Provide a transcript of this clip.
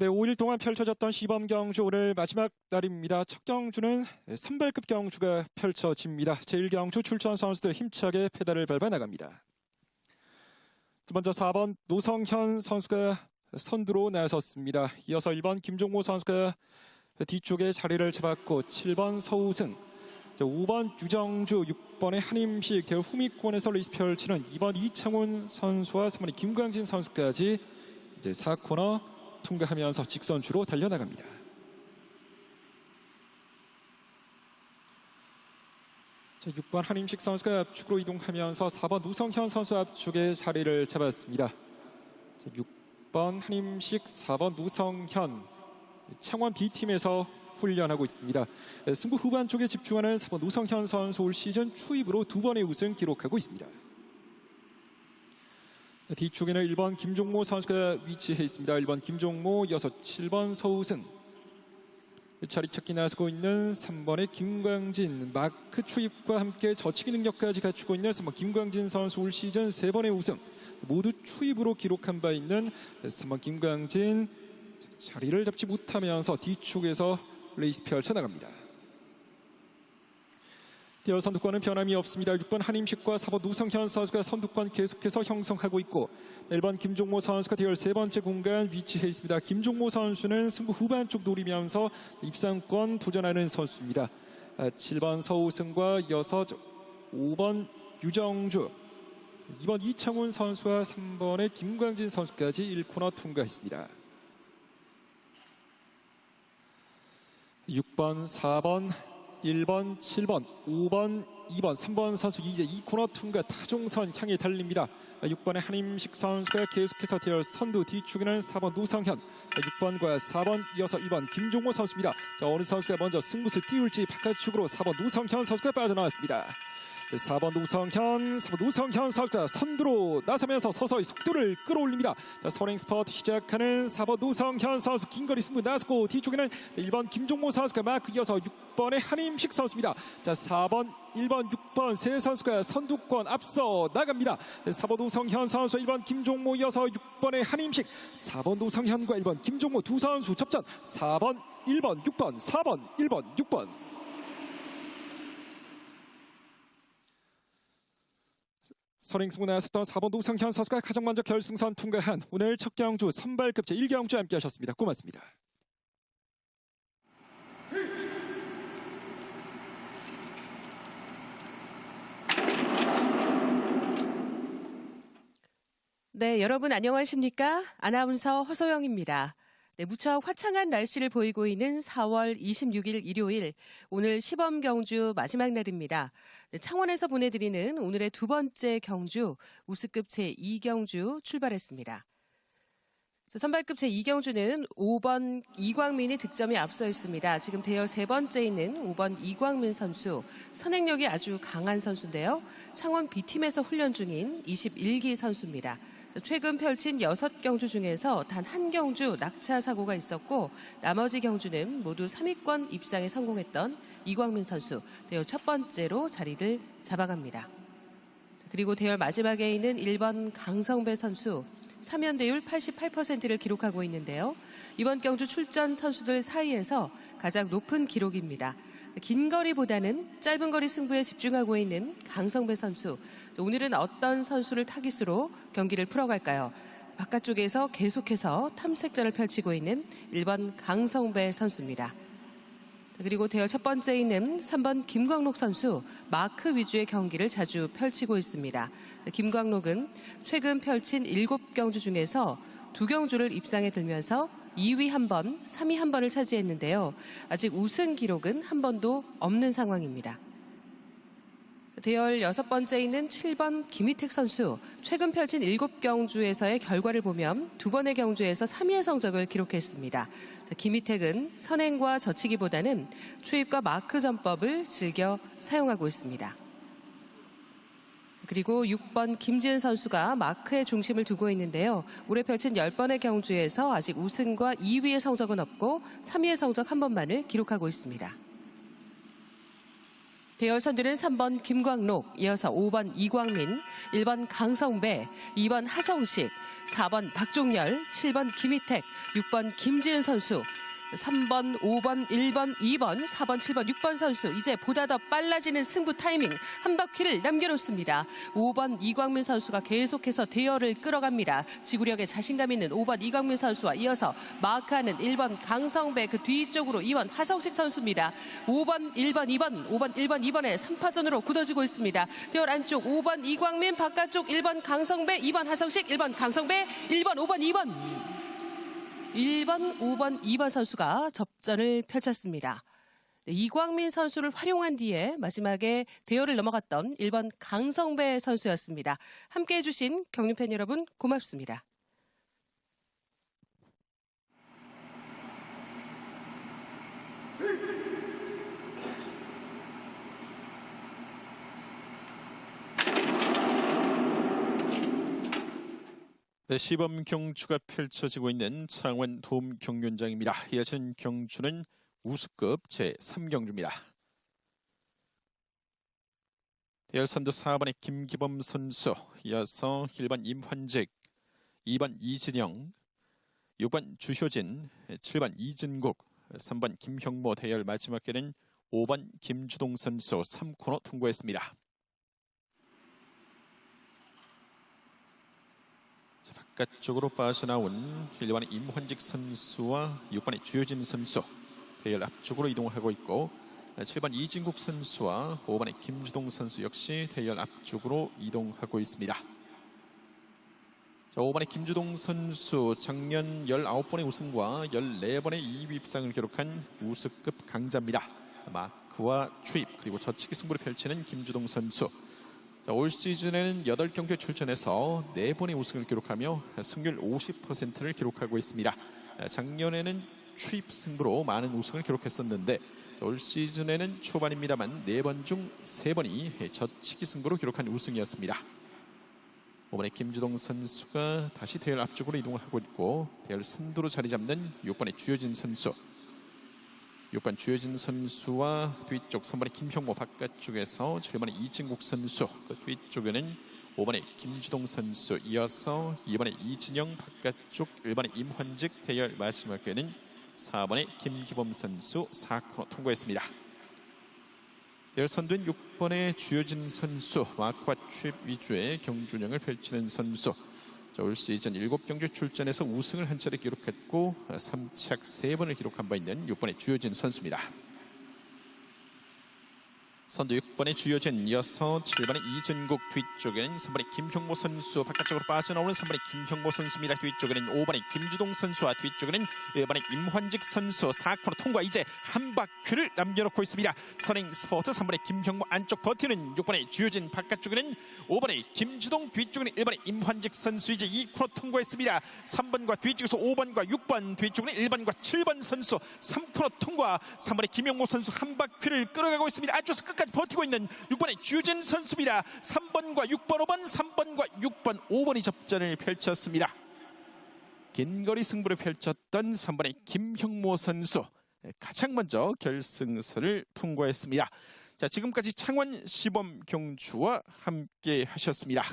네, 5일 동안 펼쳐졌던 시범 경주 오늘 마지막 날입니다. 첫 경주는 선발급 경주가 펼쳐집니다. 제1경주 출전 선수들 힘차게 페달을 밟아 나갑니다. 먼저 4번 노성현 선수가 선두로 나섰습니다. 이어서 1번 김종모 선수가 뒤쪽에 자리를 잡았고 7번 서우승, 5번 유정주, 6번의 한임식, 대우 후미권에서 레이스 펼치는 2번 이창훈 선수와 3번의 김광진 선수까지 이제 4코너 통과하면서 직선주로 달려나갑니다. 자, 6번 한임식 선수가 앞쪽으로 이동하면서 4번 우성현 선수 앞쪽에 자리를 잡았습니다. 자, 6번 한임식, 4번 우성현 창원 B팀에서 훈련하고 있습니다. 승부 후반 쪽에 집중하는 4번 우성현 선수 올 시즌 추입으로 두 번의 우승 기록하고 있습니다. 뒤쪽에는 1번 김종모 선수가 위치해 있습니다. 1번 김종모, 이어서 7번 서우승. 자리 찾기 나서고 있는 3번의 김광진, 마크 추입과 함께 저치기 능력까지 갖추고 있는 3번 김광진 선수 올 시즌 세 번의 우승. 모두 추입으로 기록한 바 있는 3번 김광진 자리를 잡지 못하면서 뒤쪽에서 레이스 펼쳐 나갑니다. 대열 선두권은 변함이 없습니다. 6번 한임식과 4번 노성현 선수가 선두권 계속해서 형성하고 있고 1번 김종모 선수가 대열 세 번째 공간 위치해 있습니다. 김종모 선수는 승부 후반 쪽 노리면서 입상권 도전하는 선수입니다. 7번 서우승과 이어서 5번 유정주 2번 이창훈 선수와 3번의 김광진 선수까지 1코너 통과했습니다. 6번, 4번, 1번, 7번, 5번, 2번, 3번 선수 이제 2코너 통과 타종선 향해 달립니다. 6번의 한임식 선수가 계속해서 대열 선두 뒤쪽에는 4번 노성현, 6번과 4번 이어서 1번 김종호 선수입니다. 자, 어느 선수가 먼저 승부수 띄울지 바깥쪽으로 4번 노성현 선수가 빠져나왔습니다. 4번 노성현, 4번 노성현 선수가 선두로 나서면서 서서히 속도를 끌어올립니다. 자, 선행 스퍼트 시작하는 4번 노성현 선수 긴거리 승부 나섰고 뒤쪽에는 1번 김종모 선수가 마크 이어서 6번의 한임식 선수입니다. 자, 4번, 1번, 6번 세 선수가 선두권 앞서 나갑니다. 4번 노성현 선수, 1번 김종모 이어서 6번의 한임식, 4번 노성현과 1번 김종모 두 선수 접전 4번, 1번, 6번, 4번, 1번, 6번. 선행승부 나섰던 4번 노성현 선수가 가장 먼저 결승선 통과한 오늘 첫 경주 선발급 제 1경주 함께 하셨습니다. 고맙습니다. 네, 여러분 안녕하십니까? 아나운서 허소영입니다. 네, 무척 화창한 날씨를 보이고 있는 4월 26일 일요일, 오늘 시범 경주 마지막 날입니다. 네, 창원에서 보내드리는 오늘의 두 번째 경주, 우스급 제2경주 출발했습니다. 자, 선발급 제2경주는 5번 이광민이 득점이 앞서 있습니다. 지금 대열 세 번째 있는 5번 이광민 선수, 선행력이 아주 강한 선수인데요. 창원 B팀에서 훈련 중인 21기 선수입니다. 최근 펼친 6경주 중에서 단 한 경주 낙차 사고가 있었고 나머지 경주는 모두 3위권 입상에 성공했던 이광민 선수 대열 첫 번째로 자리를 잡아갑니다. 그리고 대열 마지막에 있는 1번 강성배 선수 3연대율 88%를 기록하고 있는데요. 이번 경주 출전 선수들 사이에서 가장 높은 기록입니다. 긴 거리보다는 짧은 거리 승부에 집중하고 있는 강성배 선수. 오늘은 어떤 선수를 타깃으로 경기를 풀어갈까요? 바깥쪽에서 계속해서 탐색전을 펼치고 있는 1번 강성배 선수입니다. 그리고 대열 첫 번째 있는 3번 김광록 선수 마크 위주의 경기를 자주 펼치고 있습니다. 김광록은 최근 펼친 7경주 중에서 두 경주를 입상에 들면서 2위 한 번, 3위 한 번을 차지했는데요. 아직 우승 기록은 한 번도 없는 상황입니다. 대열 여섯 번째 있는 7번 김희택 선수 최근 펼친 7경주에서의 결과를 보면 두 번의 경주에서 3위의 성적을 기록했습니다. 김희택은 선행과 젖히기보다는 초입과 마크 전법을 즐겨 사용하고 있습니다. 그리고 6번 김지은 선수가 마크에 중심을 두고 있는데요. 올해 펼친 10번의 경주에서 아직 우승과 2위의 성적은 없고 3위의 성적 한 번만을 기록하고 있습니다. 대열 선두는 3번 김광록, 이어서 5번 이광민, 1번 강성배, 2번 하성식, 4번 박종열, 7번 김희택, 6번 김지은 선수, 3번, 5번, 1번, 2번, 4번, 7번, 6번 선수 이제 보다 더 빨라지는 승부 타이밍 한 바퀴를 남겨놓습니다. 5번 이광민 선수가 계속해서 대열을 끌어갑니다. 지구력에 자신감 있는 5번 이광민 선수와 이어서 마크하는 1번 강성배 그 뒤쪽으로 2번 하성식 선수입니다. 5번, 1번, 2번, 5번, 1번, 2번의 3파전으로 굳어지고 있습니다. 대열 안쪽 5번 이광민, 바깥쪽 1번 강성배, 2번 하성식, 1번 강성배, 1번, 5번, 2번. 1번, 5번, 2번 선수가 접전을 펼쳤습니다. 네, 이광민 선수를 활용한 뒤에 마지막에 대열을 넘어갔던 1번 강성배 선수였습니다. 함께 해주신 경륜팬 여러분 고맙습니다. 네, 시범 경주가 펼쳐지고 있는 창원 돔 경륜장입니다. 이어진 경주는 우수급 제3경주입니다. 대열선두 4번의 김기범 선수, 이어서 1번 임환직, 2번 이진영, 6번 주효진, 7번 이진국, 3번 김형모 대열 마지막 개는 5번 김주동 선수 3코너 통과했습니다. 자, 바깥쪽으로 빠져나온 1번의 임환직 선수와 6번의 주효진 선수 대열 앞쪽으로 이동하고 있고 7번 이진국 선수와 5번의 김주동 선수 역시 대열 앞쪽으로 이동하고 있습니다. 자, 5번의 김주동 선수 작년 19번의 우승과 14번의 2위 입상을 기록한 우승급 강자입니다. 마크와 추입 그리고 저치기 승부를 펼치는 김주동 선수 자, 올 시즌에는 8경기에 출전해서 4번의 우승을 기록하며 승률 50%를 기록하고 있습니다. 아, 작년에는 추입 승부로 많은 우승을 기록했었는데 자, 올 시즌에는 초반입니다만 4번 중 3번이 저치기 승부로 기록한 우승이었습니다. 이번에 김주동 선수가 다시 대열 앞쪽으로 이동을 하고 있고 대열 선두로 자리 잡는 6번의 주효진 선수 6번 주효진 선수와 뒤쪽 3번의 김형모 바깥쪽에서 7번의 이진국 선수 그 뒤쪽에는 5번의 김주동 선수 이어서 2번의 이진영 바깥쪽 1번의 임환직 대열 마지막에는 4번의 김기범 선수 4코너 통과했습니다. 선두인 6번의 주효진 선수 마크와 취입 위주의 경준영을 펼치는 선수 자, 올 시즌 7경기 출전해서 우승을 한 차례 기록했고 3착 3번을 기록한 바 있는 6번의 주효진 선수입니다. 선두 6번의 주효진 이어서 7번의 이진국 뒤쪽에는 3번의 김형모 선수 바깥쪽으로 빠져나오는 3번의 김형모 선수입니다. 뒤쪽에는 5번의 김주동 선수와 뒤쪽에는 1번의 임환직 선수 4코너 통과 이제 한 바퀴를 남겨놓고 있습니다. 선행 스포트 3번의 김형모 안쪽 버티는 6번의 주효진 바깥쪽에는 5번의 김주동 뒤쪽에는 1번의 임환직 선수 이제 2코너 통과했습니다. 3번과 뒤쪽에서 5번과 6번 뒤쪽에는 1번과 7번 선수 3코너 통과 3번의 김영모 선수 한 바퀴를 끌어가고 있습니다. 안쪽에서 끝까지 버티고 있는 6번의 주진 선수입니다. 3번과 6번, 5번, 3번과 6번, 5번이 접전을 펼쳤습니다. 긴 거리 승부를 펼쳤던 3번의 김형모 선수 가장 먼저 결승선을 통과했습니다. 자, 지금까지 창원 시범 경주와 함께 하셨습니다.